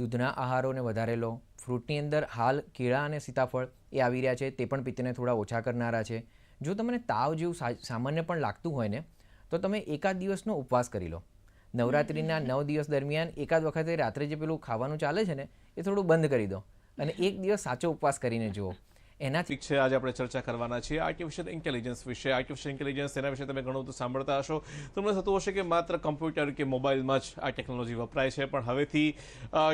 દૂધના આહારોને વધારે લો. ફ્રૂટની અંદર હાલ કેળા અને સીતાફળ એ આવી રહ્યા છે તે પણ પિત્તને થોડા ઓછા કરનારા છે. જો તમને તાવ જેવું સામાન્ય પણ લાગતું હોય ને તો તમે એકાદ દિવસનો ઉપવાસ કરી લો. નવરાત્રિના નવ દિવસ દરમિયાન એકાદ વખતે રાત્રે જે પેલું ખાવાનું ચાલે છે ને એ થોડું બંધ કરી દો. અને એક દિવસ સાચો ઉપવાસ કરીને જુઓ. એનાથી છે, આજે આપણે ચર્ચા કરવાના છીએ આર્ટિફિશિયલ ઇન્ટેલિજન્સ વિશે. આર્ટિફિશિયલ ઇન્ટેલિજન્સ એના વિશે તમે ઘણું બધું સાંભળતા હશો. તમને થતું હશે કે માત્ર કમ્પ્યુટર કે મોબાઈલમાં જ આ ટેકનોલોજી વપરાય છે, પણ હવેથી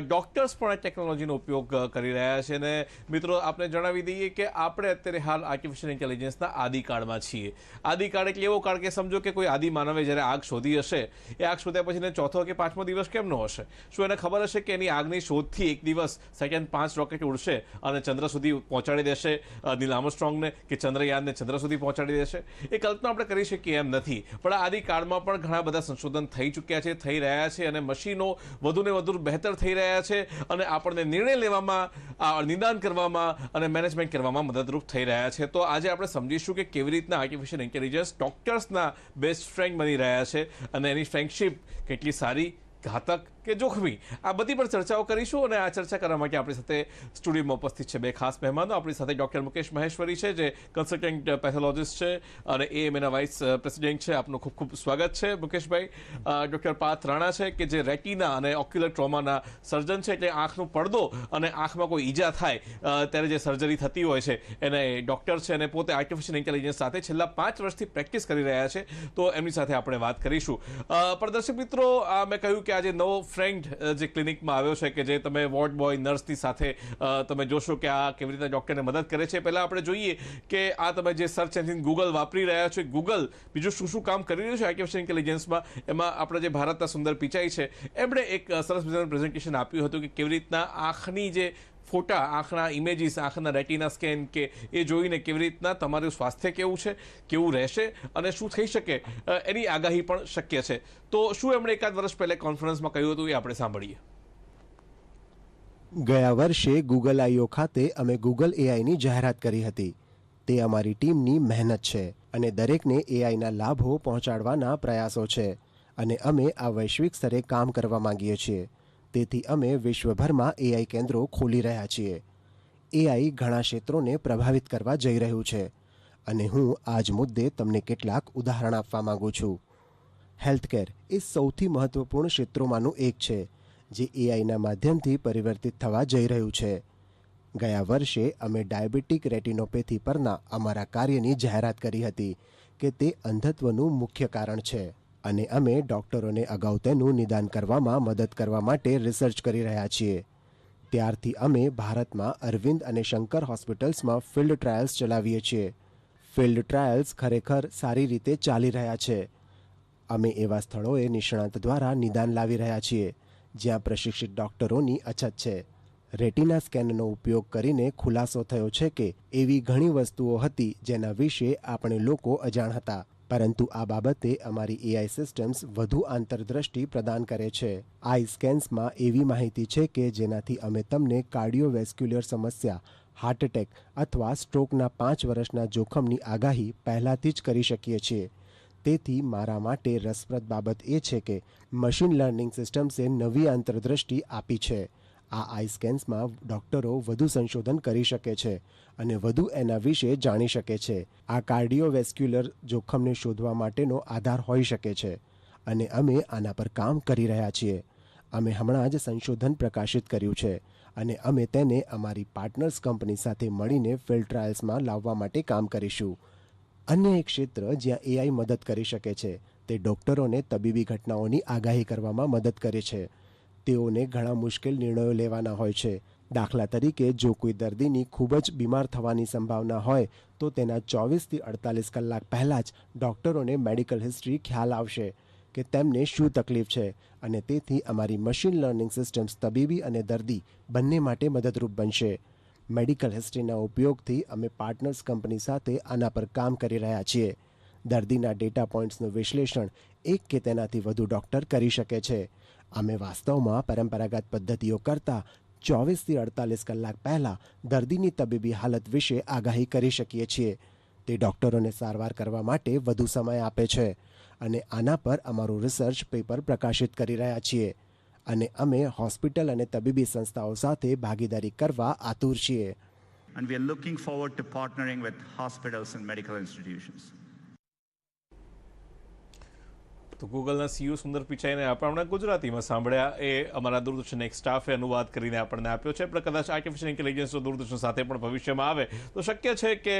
ડોક્ટર્સ પણ આ ટેકનોલોજીનો ઉપયોગ કરી રહ્યા છે અને મિત્રો આપણે જણાવી દઈએ કે આપણે અત્યારે હાલ આર્ટિફિશિયલ ઇન્ટેલિજન્સના આદિકાળમાં છીએ. આદિકાળ એટલે એવો કાળ કે સમજો કે કોઈ આદિ માનવે જ્યારે આગ શોધી હશે, એ આગ શોધ્યા પછી ચોથો કે પાંચમો દિવસ કેમનો હશે? શું એને ખબર હશે કે એની આગની શોધથી એક દિવસ સેકન્ડ પાંચ રોકેટ ઉડશે અને ચંદ્ર સુધી પહોંચાડી દેશે? નીલ આમસ્ટ્રોંગને કે ચંદ્રયાનને ચંદ્ર સુધી પહોંચાડી દેશે. એ કલ્પના આપણે કરી શકીએ એમ નથી. પણ આદિકાળમાં પણ ઘણા બધા સંશોધન થઈ ચૂક્યા છે, થઈ રહ્યા છે અને મશીનો વધુને વધુ બહેતર થઈ રહ્યા છે અને આપણને નિર્ણય લેવામાં, આ, નિદાન કરવામાં અને મેનેજમેન્ટ કરવામાં મદદરૂપ થઈ રહ્યા છે. તો આજે આપણે સમજીશું કે કેવી રીતના આર્ટિફિશિયલ ઇન્ટેલિજન્સ ડોક્ટર્સના બેસ્ટ ફ્રેન્ડ બની રહ્યા છે અને એની ફ્રેન્ડશીપ કેટલી સારી ઘાતક કે જોખમી? આ બધી પણ ચર્ચાઓ કરીશું અને આ ચર્ચા કરવા માટે આપણી સાથે સ્ટુડિયોમાં ઉપસ્થિત છે બે ખાસ મહેમાનો. આપણી સાથે ડૉક્ટર મુકેશ મહેશ્વરી છે જે કન્સલ્ટન્ટ પેથોલોજીસ્ટ છે અને એ એમના વાઇસ પ્રેસિડેન્ટ છે. આપનું ખૂબ ખૂબ સ્વાગત છે. મુકેશભાઈ ડૉક્ટર પાર્થ રાણા છે કે જે રેટિના અને ઓક્યુલર ટ્રોમાના સર્જન છે એટલે આંખનો પડદો અને આંખમાં કોઈ ઈજા થાય ત્યારે જે સર્જરી થતી હોય છે એને ડૉક્ટર છે અને પોતે આર્ટિફિશિયલ ઇન્ટેલિજન્સ સાથે છેલ્લા પાંચ વર્ષથી પ્રેક્ટિસ કરી રહ્યા છે. તો એમની સાથે આપણે વાત કરીશું. અ, પણ દર્શક મિત્રો મેં કહ્યું કે આજે નવો ફ્રેન્ડ જે ક્લિનિકમાં આવ્યો છે કે જે તમે વોર્ડ બોય નર્સની સાથે તમે જોશો કે આ કેવી રીતે ડૉક્ટરને મદદ કરે છે. પહેલાં આપણે જોઈએ કે આ તમે જે સર્ચ એન્જિન ગૂગલ વાપરી રહ્યા છો ગૂગલ બીજું શું શું કામ કરી રહ્યું છે? આર્ટિફિશિયલ ઇન્ટેલિજન્સમાં એમાં આપણે જે ભારતના સુંદર પિચાઈ છે, એમણે એક સરસ મજાનું પ્રેઝન્ટેશન આપ્યું હતું કે કેવી રીતના આંખની જે ફોટા, આંખના ઇમેજીસ આંખના રેટિના સ્કેન કે એ જોઈને કેવી રીતના તમારું સ્વાસ્થ્ય કેવું છે, કેવું રહેશે અને શું થઈ શકે એની આગાહી પણ શક્ય છે. તો શું એમણે એકાદ વર્ષ પહેલાં કોન્ફરન્સમાં કહ્યું હતું એ આપણે સાંભળીએ. ગયા વર્ષે ગૂગલ આઈઓ ખાતે અમે ગૂગલ એઆઈની જાહેરાત કરી હતી. તે અમારી ટીમની મહેનત છે અને દરેકને એઆઈના લાભો પહોંચાડવાના પ્રયાસો છે અને અમે આ વૈશ્વિક સ્તરે કામ કરવા માંગીએ છીએ. તેથી અમે વિશ્વભરમાં એઆઈ કેન્દ્રો ખોલી રહ્યા છીએ. એઆઈ ઘણા ક્ષેત્રોને પ્રભાવિત કરવા જઈ રહ્યું છે. અને હું આ જ મુદ્દે તમને કેટલાક ઉદાહરણ આપવા માંગુ છું. હેલ્થકેર એ સૌથી મહત્વપૂર્ણ ક્ષેત્રોમાંનું એક છે, જે એઆઈના માધ્યમથી પરિવર્તિત થવા જઈ રહ્યું છે. ગયા વર્ષે અમે ડાયાબિટીક રેટિનોપેથી પરના અમારા કાર્યની જાહેરાત કરી હતી કે તે અંધત્વનું મુખ્ય કારણ છે. અને અમે ડોક્ટરોને અગાઉ તેનું નિદાન કરવામાં મદદ કરવા માટે રિસર્ચ કરી રહ્યા છીએ. ત્યારથી અમે ભારતમાં અરવિંદ અને શંકર હોસ્પિટલ્સમાં ફિલ્ડ ટ્રાયલ્સ ચલાવીએ છીએ. ફિલ્ડ ટ્રાયલ્સ ખરેખર સારી રીતે ચાલી રહ્યા છે. અમે એવા સ્થળોએ નિષ્ણાત દ્વારા નિદાન લાવી રહ્યા છીએ, જ્યાં પ્રશિક્ષિત ડોક્ટરોની અછત છે. રેટિના સ્કેનનો ઉપયોગ કરીને ખુલાસો થયો છે કે એવી ઘણી વસ્તુઓ હતી જેના વિશે આપણે લોકો અજાણ હતા. પરંતુ આ બાબતે અમારી એઆઈ સિસ્ટમ્સ વધુ આંતરદ્રષ્ટિ પ્રદાન કરે છે. આઈ સ્કેન્સમાં એવી માહિતી છે કે જેનાથી અમે તમને કાર્ડિયોવેસ્ક્યુલર સમસ્યા હાર્ટ એટેક અથવા સ્ટ્રોકના પાંચ વર્ષના જોખમની આગાહી પહેલાથી જ કરી શકીએ છીએ. તેથી મારા માટે રસપ્રદ બાબત એ છે કે મશીન લર્નિંગ સિસ્ટમ્સે નવી આંતરદ્રષ્ટિ આપી છે. આ આઈ સ્કેન્સમાં ડોક્ટરો વધુ સંશોધન કરી શકે છે અને વધુ એના વિશે જાણી શકે છે. આ કાર્ડિયોવેસ્ક્યુલર જોખમને શોધવા માટેનો આધાર હોઈ શકે છે અને અમે આના પર કામ કરી રહ્યા છીએ. અમે હમણાં જ સંશોધન પ્રકાશિત કર્યું છે અને અમે તેને અમારી પાર્ટનર્સ કંપની સાથે મળીને ફિલ્ડ ટ્રાયલ્સમાં લાવવા માટે કામ કરીશું. અન્ય એક ક્ષેત્ર જ્યાં એઆઈ મદદ કરી શકે છે તે ડોક્ટરોને તબીબી ઘટનાઓની આગાહી કરવામાં મદદ કરે છે. તેઓને ઘણા મુશ્કેલ નિર્ણયો લેવાના હોય છે. દાખલા તરીકે, જો કોઈ દર્દીની ખૂબ જ બીમાર થવાની સંભાવના હોય, તો તેના ચોવીસથી અડતાલીસ કલાક પહેલાં જ ડૉક્ટરોને મેડિકલ હિસ્ટ્રી ખ્યાલ આવશે કે તેમને શું તકલીફ છે અને તેથી અમારી મશીન લર્નિંગ સિસ્ટમ્સ તબીબી અને દર્દી બંને માટે મદદરૂપ બનશે. મેડિકલ હિસ્ટ્રીના ઉપયોગથી અમે પાર્ટનર્સ કંપની સાથે આના પર કામ કરી રહ્યા છીએ. દર્દીના ડેટા પોઈન્ટ્સનું વિશ્લેષણ એક કે તેનાથી વધુ ડૉક્ટર કરી શકે છે. અમે વાસ્તવમાં પરંપરાગત પદ્ધતિઓ કરતાં ચોવીસથી અડતાલીસ કલાક પહેલાં દર્દીની તબીબી હાલત વિશે આગાહી કરી શકીએ છીએ. તે ડૉક્ટરોને સારવાર કરવા માટે વધુ સમય આપે છે અને આના પર અમારું રિસર્ચ પેપર પ્રકાશિત કરી રહ્યા છીએ અને અમે હોસ્પિટલ અને તબીબી સંસ્થાઓ સાથે ભાગીદારી કરવા આતુર છીએ. And we are looking forward to partnering with hospitals and medical institutions. તો ગૂગલના સીઈઓ સુંદર પિચાઈને આપણે ગુજરાતીમાં સાંભળ્યા. એ અમારા દૂરદર્શન એક સ્ટાફે અનુવાદ કરીને આપણને આપ્યો છે. પણ કદાચ આર્ટિફિશિયલ ઇન્ટેલિજન્સ દૂરદર્શન સાથે પણ ભવિષ્યમાં આવે. તો શક્ય છે કે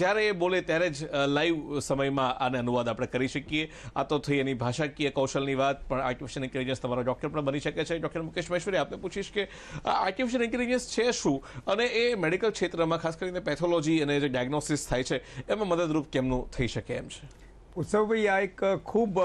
જ્યારે એ બોલે ત્યારે જ લાઈવ સમયમાં આને અનુવાદ આપણે કરી શકીએ. આ તો થઈ એની ભાષાકીય કૌશલની વાત, પણ આર્ટિફિશિયલ ઇન્ટેલિજન્સ તમારો ડૉક્ટર પણ બની શકે છે. ડૉક્ટર મુકેશ મહેશ્વરી, આપને પૂછીશ કે આર્ટિફિશિયલ ઇન્ટેલિજન્સ છે શું? અને એ મેડિકલ ક્ષેત્રમાં ખાસ કરીને પેથોલોજી અને જે ડાયગ્નોસિસ થાય છે, એમાં મદદરૂપ કેમનું થઈ શકે એમ છે? ઉત્સવભાઈ, આ એક ખૂબ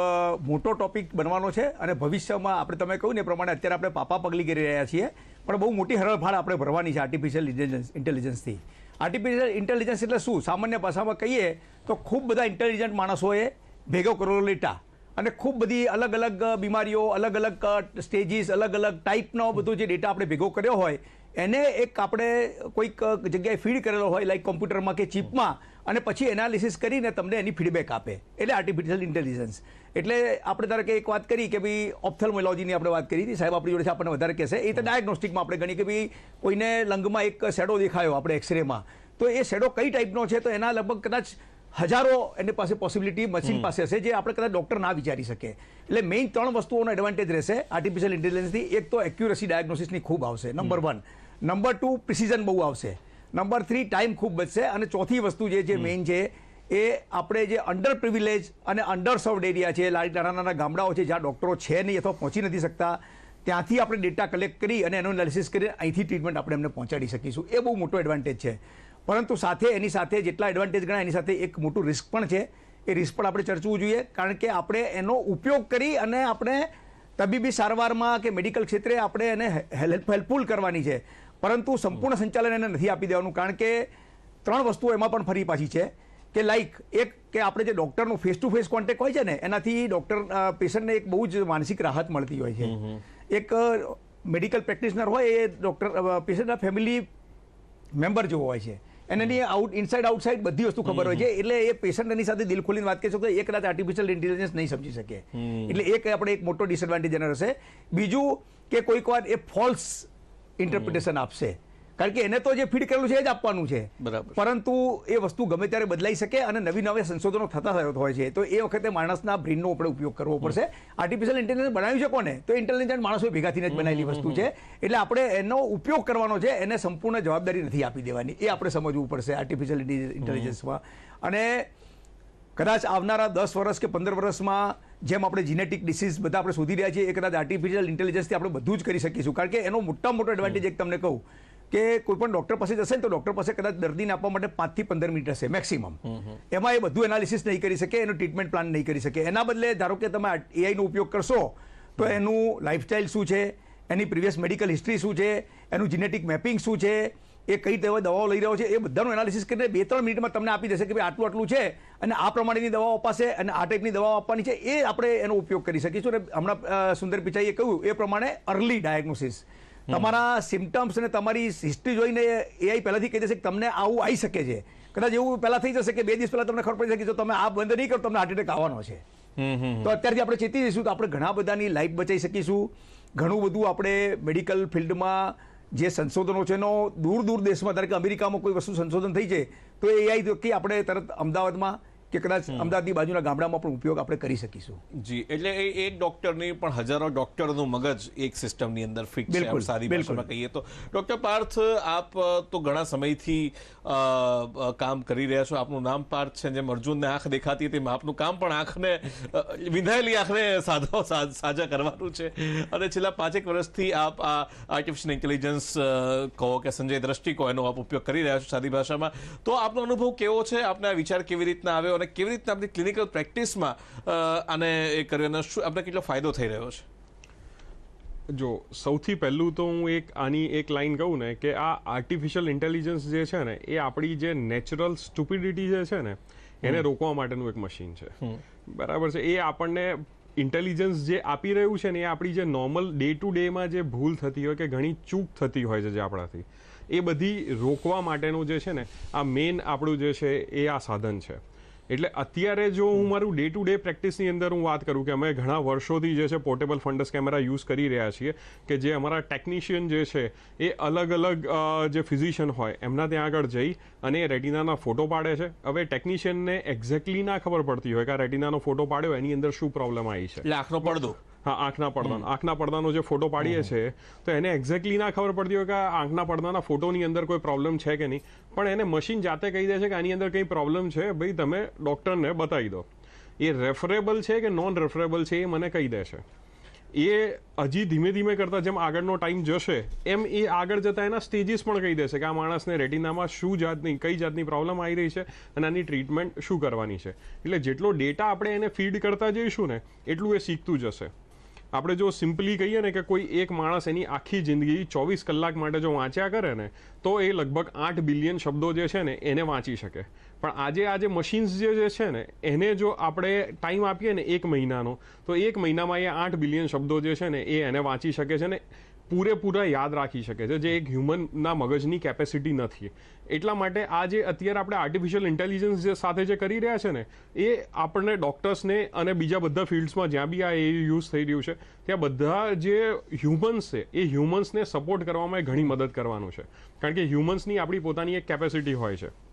મોટો ટોપિક બનવાનો છે અને ભવિષ્યમાં આપણે તમે કહ્યું ને એ પ્રમાણે અત્યારે આપણે પાપા પગલી કરી રહ્યા છીએ, પણ બહુ મોટી હરળફાળ આપણે ભરવાની છે આર્ટિફિશિયલ ઇન્ટેલિજન્સ ઇન્ટેલિજન્સથી આર્ટિફિશિયલ ઇન્ટેલિજન્સ એટલે શું? સામાન્ય ભાષામાં કહીએ તો ખૂબ બધા ઇન્ટેલિજન્ટ માણસોએ ભેગો કરેલો ડેટા અને ખૂબ બધી અલગ અલગ બીમારીઓ, અલગ અલગ સ્ટેજીસ અલગ અલગ ટાઈપનો બધો જે ડેટા આપણે ભેગો કર્યો હોય, એને એક આપણે કોઈક જગ્યાએ ફીડ કરેલો હોય લાઈક કોમ્પ્યુટરમાં કે ચિપમાં અને પછી એનાલિસિસ કરીને તમને એની ફીડબેક આપે. એટલે આર્ટિફિશિયલ ઇન્ટેલિજન્સ એટલે આપણે ધારો કે એક વાત કરી કે ભાઈ ઓપ્થેલ્મોલોજીની આપણે વાત કરી હતી સાહેબ આપણી જોડે આપણને વધારે કહેશે. એ તો ડાયગ્નોસ્ટિકમાં આપણે ગણી કે ભાઈ કોઈને લંગમાં એક શેડો દેખાયો આપણે એક્સરેમાં તો એ શેડો કઈ ટાઈપનો છે? તો એના લગભગ કદાચ હજારો એની પાસે પોસિબિલિટી મશીન પાસે હશે જે આપણે કદાચ ડૉક્ટર ના વિચારી શકે. એટલે મેઇન ત્રણ વસ્તુઓનો એડવાન્ટેજ રહેશે આર્ટિફિશિયલ ઇન્ટેલિજન્સથી એક તો એક્યુરસી ડાયગ્નોસિસની ખૂબ આવશે number one number two precision બહુ આવશે. નંબર થ્રી ટાઈમ ખૂબ બચશે. અને ચોથી વસ્તુ જે છે મેઇન છે એ આપણે જે અંડર પ્રિવિલેજ અને અંડર સર્વડ એરિયા છે નાના નાના ગામડાઓ છે જ્યાં ડૉક્ટરો છે નહીં અથવા પહોંચી નથી શકતા ત્યાંથી આપણે ડેટા કલેક્ટ કરી અને એનું એનાલિસિસ કરી અહીંથી ટ્રીટમેન્ટ આપણે એમને પહોંચાડી શકીશું. એ બહુ મોટો એડવાન્ટેજ છે. પરંતુ સાથે એની સાથે જેટલા એડવાન્ટેજ ગણાય એની સાથે એક મોટું રિસ્ક પણ છે. એ રિસ્ક પણ આપણે ચર્ચવું જોઈએ કારણ કે આપણે એનો ઉપયોગ કરી અને આપણે તબીબી સારવારમાં કે મેડિકલ ક્ષેત્રે આપણે એને હેલ્પ હેલ્પફુલ કરવાની છે. પરંતુ સંપૂર્ણ સંચાલન એને નથી આપી દેવાનું કારણ કે ત્રણ વસ્તુઓ એમાં પણ ફરી પાછી છે કે લાઈક એક કે આપણે જે ડૉક્ટરનું ફેસ ટુ ફેસ કોન્ટેક્ટ હોય છે ને એનાથી ડૉક્ટર પેશન્ટને એક બહુ જ માનસિક રાહત મળતી હોય છે. એક મેડિકલ પ્રેક્ટિશનર હોય એ ડૉક્ટર પેશન્ટના ફેમિલી મેમ્બર જેવો હોય છે. એની આઉટ ઇનસાઇડ આઉટસાઇડ બધી વસ્તુ ખબર હોય છે એટલે એ પેશન્ટ એની સાથે દિલ ખોલીને વાત કરી શકતો એ કદાચ આર્ટિફિશિયલ ઇન્ટેલિજન્સ નહીં સમજી શકે. એટલે એક આપણે એક મોટો ડિસએડવાન્ટેજ એનો રહેશે. બીજું કે કોઈક વાર એ ફોલ્સ ઇન્ટરપ્રિટેશન આપશે. કારણ કે એને તો જે ફીડ કરેલું છે એ જ આપવાનું છે. બરાબર. પરંતુ એ વસ્તુ ગમે ત્યારે બદલાઈ શકે અને નવી નવી સંશોધનો થતા થતા હોય છે તો એ વખતે માણસના બ્રેનનો આપણે ઉપયોગ કરવો પડશે. આર્ટિફિશિયલ ઇન્ટેલિજન્સ બનાવ્યું છે કોને? તો ઇન્ટેલિજન્ટ માણસો ભેગા થઈને જ બનાવેલી વસ્તુ છે. એટલે આપણે એનો ઉપયોગ કરવાનો છે એને સંપૂર્ણ જવાબદારી નથી આપી દેવાની. એ આપણે સમજવું પડશે આર્ટિફિશિયલ ઇન્ટેલિજન્સમાં અને કદાચ આવનારા દસ વર્ષ કે પંદર વર્ષમાં જેમ આપણે જીનેટિક ડિસીઝ બધા આપણે શોધી રહ્યા છીએ, એ કદાચ આર્ટિફિશિયલ ઇન્ટેલિજન્સથી આપણે બધું જ કરી શકીશું. કારણ કે એનો મોટા મોટો એડવાન્ટેજ એક તમને કહું કે કોઈ પણ ડૉક્ટર પાસે જશે ને તો ડૉક્ટર પાસે કદાચ દર્દીને આપવા માટે પાંચથી પંદર મિનિટ હશે મેક્સિમમ એમાં એ બધું એનાલિસિસ નહીં કરી શકે, એનો ટ્રીટમેન્ટ પ્લાન નહીં કરી શકે. એના બદલે ધારો કે તમે એઆઈનો ઉપયોગ કરશો, તો એનું લાઇફસ્ટાઇલ શું છે? એની પ્રિવિયસ મેડિકલ હિસ્ટ્રી શું છે? એનું જીનેટિક મેપિંગ શું છે? એ કઈ દવા દવાઓ લઈ રહ્યો છે એ બધાનું એનાલિસિસ કરીને બે ત્રણ મિનિટમાં તમને આપી દેશે કે ભાઈ આટલું આટલું છે અને આ પ્રમાણેની દવાઓ અપાશે અને આ ટાઈપની દવાઓ આપવાની છે એ આપણે એનો ઉપયોગ કરી શકીશું અને હમણાં સુંદર પિચાઈએ કહ્યું એ પ્રમાણે અર્લી ડાયગ્નોસિસ તમારા સિમ્ટમ્સ અને તમારી હિસ્ટ્રી જોઈને એઆઈ પહેલાથી કહી દેશે કે તમને આવું આવી શકે છે. કદાચ એવું પહેલા થઈ જશે કે બે દિવસ પહેલાં તમને ખબર પડી શકે જો તમે આ બંધ નહીં કરો તમને હાર્ટ એટેક આવવાનો છે. તો અત્યારથી આપણે ચેતી જઈશું તો આપણે ઘણા બધાની લાઈફ બચાવી શકીશું. ઘણું બધું આપણે મેડિકલ ફિલ્ડમાં જે સંશોધનો છે એનો દૂર દૂર દેશમાં, ધારે કે અમેરિકામાં કોઈ વસ્તુ સંશોધન થઈ છે, તો એઆઈ કે આપણે તરત અમદાવાદમાં કે કદાચ અમદાવાદની બાજુના ગામડામાં પણ ઉપયોગ આપણે કરી શકીશું. જી એટલે એ એક ડોક્ટરની પણ હજારો ડોક્ટરનું મગજ એક સિસ્ટમની અંદર ફિક્સ છે સાદી ભાષામાં કહીએ તો. ડોક્ટર પાર્થ આપ તો ઘણા સમયથી કામ કરી રહ્યા છો. આપનું નામ પાર્થ છે જેમ અર્જુનને આંખ દેખાતી હતી આપનું કામ પણ આંખને વિંધાયેલી આંખને સાધો સાજા કરવાનું છે. અને છેલ્લા પાંચેક વર્ષથી આપ આ આર્ટિફિશિયલ ઇન્ટેલિજન્સ કહો કે સંજય દ્રષ્ટિ કહો એનો આપ ઉપયોગ કરી રહ્યા છો સાદી ભાષામાં. તો આપનો અનુભવ કેવો છે? આપને આ વિચાર કેવી રીતના આવ્યો? અને કેવી રીતના આપણી ક્લિનિકલ પ્રેક્ટિસમાં અને આને એ કર્યું અને શું આપણે કેટલો ફાયદો થઈ રહ્યો છે? જો સૌથી પહેલું તો હું એક આની એક લાઈન કહું ને કે આ આર્ટિફિશિયલ ઇન્ટેલિજન્સ જે છે ને એ આપણી જે નેચરલ સ્ટુપિડિટી જે છે ને એને રોકવા માટેનું એક મશીન છે. બરાબર છે? એ આપણને ઇન્ટેલિજન્સ જે આપી રહ્યું છે ને એ આપણી જે નોર્મલ ડે ટુ ડેમાં જે ભૂલ થતી હોય કે ઘણી ચૂક થતી હોય છે જે આપણાથી એ બધી રોકવા માટેનું જે છે ને આ મેઇન આપણું જે છે એ આ સાધન છે. એટલે અત્યારે જો હું મારું ડે ટુ ડે પ્રેક્ટિસની અંદર હું વાત કરું કે અમે ઘણા વર્ષોથી જે છે પોર્ટેબલ ફંડસ કેમેરા યુઝ કરી રહ્યા છીએ કે જે અમારા ટેકનિશિયન જે છે એ અલગ અલગ જે ફિઝિશિયન હોય એમના ત્યાં આગળ જઈ અને રેટિનાના ફોટો પાડે છે. હવે ટેકનિશિયનને એક્ઝેક્ટલી ના ખબર પડતી હોય કે આ રેટિનાનો ફોટો પાડ્યો, એની અંદર શું પ્રોબ્લેમ આવી છે. એટલે આંખનો પડદો. હા આંખના પડદા આંખના પડદાનો જે ફોટો પાડીએ છે તો એને એક્ઝેક્ટલી ના ખબર પડતી હોય કે આ આંખના પડદાના ફોટોની અંદર કોઈ પ્રોબ્લેમ છે કે નહીં. પણ એને મશીન જાતે કહી દે છે કે આની અંદર કંઈ પ્રોબ્લેમ છે ભાઈ તમે ડૉક્ટરને બતાવી દો. એ રેફરેબલ છે કે નોન રેફરેબલ છે એ મને કહી દે છે. એ હજી ધીમે ધીમે કરતા જેમ આગળનો ટાઈમ જશે એમ એ આગળ જતા એના સ્ટેજીસ પણ કહી દેશે કે આ માણસને રેટિનામાં શું જાતની કઈ જાતની પ્રોબ્લેમ આવી રહી છે અને આની ટ્રીટમેન્ટ શું કરવાની છે. એટલે જેટલો ડેટા આપણે એને ફીડ કરતા જઈશું ને એટલું એ શીખતું જશે. આપણે જો સિમ્પલી કહીએ ને કે કોઈ એક માણસ એની આખી જિંદગી ચોવીસ કલાક માટે જો વાંચ્યા કરે ને, તો એ લગભગ આઠ બિલિયન શબ્દો જે છે ને, એને વાંચી શકે. પણ આજે મશીન્સ જે જે છે ને, એને જો આપણે ટાઈમ આપીએ ને એક મહિનાનો, તો એક મહિનામાં એ આઠ બિલિયન શબ્દો જે છે ને, એ એને વાંચી શકે છે ને. પૂરેપૂરા યાદ રાખી શકે છે, જે એક હ્યુમનના મગજની કેપેસિટી નથી. એટલા માટે આ જે અત્યારે આપણે આર્ટિફિશિયલ ઇન્ટેલિજન્સ જે સાથે જે કરી રહ્યા છે ને, એ આપણને ડૉક્ટર્સને અને બીજા બધા ફિલ્ડ્સમાં જ્યાં બી આ એ યુઝ થઈ રહ્યું છે, ત્યાં બધા જે હ્યુમન્સ છે, એ હ્યુમન્સને સપોર્ટ કરવામાં ઘણી મદદ કરવાનું છે. કારણ કે હ્યુમન્સની આપણી પોતાની એક કેપેસિટી હોય છે.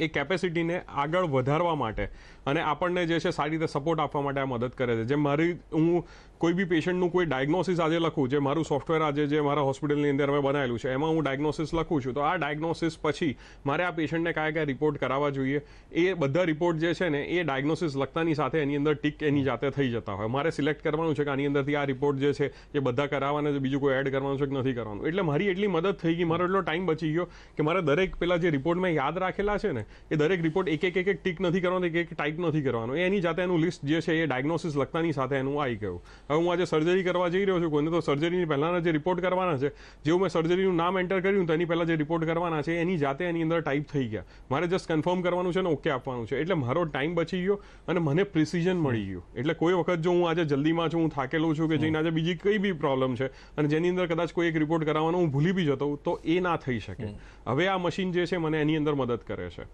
એ કેપેસિટીને આગળ વધારવા માટે અને આપણને જે છે સારી રીતે સપોર્ટ આપવા માટે આ મદદ કરે છે. જેમ મારી હું કોઈ બી પેશન્ટનું કોઈ ડાયગ્નોસિસ આજે લખું જે મારું સોફ્ટવેર આજે જે મારા હોસ્પિટલની અંદર અમે બનાવેલું છે, એમાં હું ડાયગ્નોસિસ લખું છું, તો આ ડાયગ્નોસિસ પછી મારે આ પેશન્ટને કયા કયા રિપોર્ટ કરાવવા જોઈએ. એ બધા રિપોર્ટ જે છે ને, એ ડાયગ્નોસિસ લખતાની સાથે એની અંદર ટીક એની જાતે થઈ જતા હોય. મારે સિલેક્ટ કરવાનું છે કે આની અંદરથી આ રિપોર્ટ જે છે, એ બધા કરાવવાના છે, બીજું કોઈ એડ કરવાનું છે કે નથી કરવાનું. એટલે મારી એટલી મદદ થઈ ગઈ, મારો એટલો ટાઈમ બચી ગયો કે મારે દરેક પેલા જે રિપોર્ટ મેં યાદ રાખેલા છે ને, એ દરેક રિપોર્ટ એક એક એક ટીક નથી કરવાનો, એક એક ટાઈપ નથી કરવાનો. એની જાતે એનું લિસ્ટ જે છે, એ ડાયગ્નોસિસ લખતાની સાથે એનું આવી ગયું. હવે હું આજે સર્જરી કરવા જઈ રહ્યો છું કોઈને તો સર્જરીની પહેલાંના જે રિપોર્ટ કરવાના છે જેવું મેં સર્જરીનું નામ એન્ટર કર્યું તો એની પહેલાં જે રિપોર્ટ કરવાના છે એની જાતે એની અંદર ટાઈપ થઈ ગયા. મારે જસ્ટ કન્ફર્મ કરવાનું છે ને ઓકે આપવાનું છે. એટલે મારો ટાઈમ બચી ગયો અને મને પ્રિસિઝન મળી ગયું. એટલે કોઈ વખત જો હું આજે જલ્દીમાં છું હું થાકેલો છું કે જઈને આજે બીજી કઈ બી પ્રોબ્લેમ છે અને જેની અંદર કદાચ કોઈ એક રિપોર્ટ કરાવવાનો હું ભૂલી બી જતો તો એ ના થઈ શકે. હવે આ મશીન જે છે મને એની અંદર મદદ કરે છે.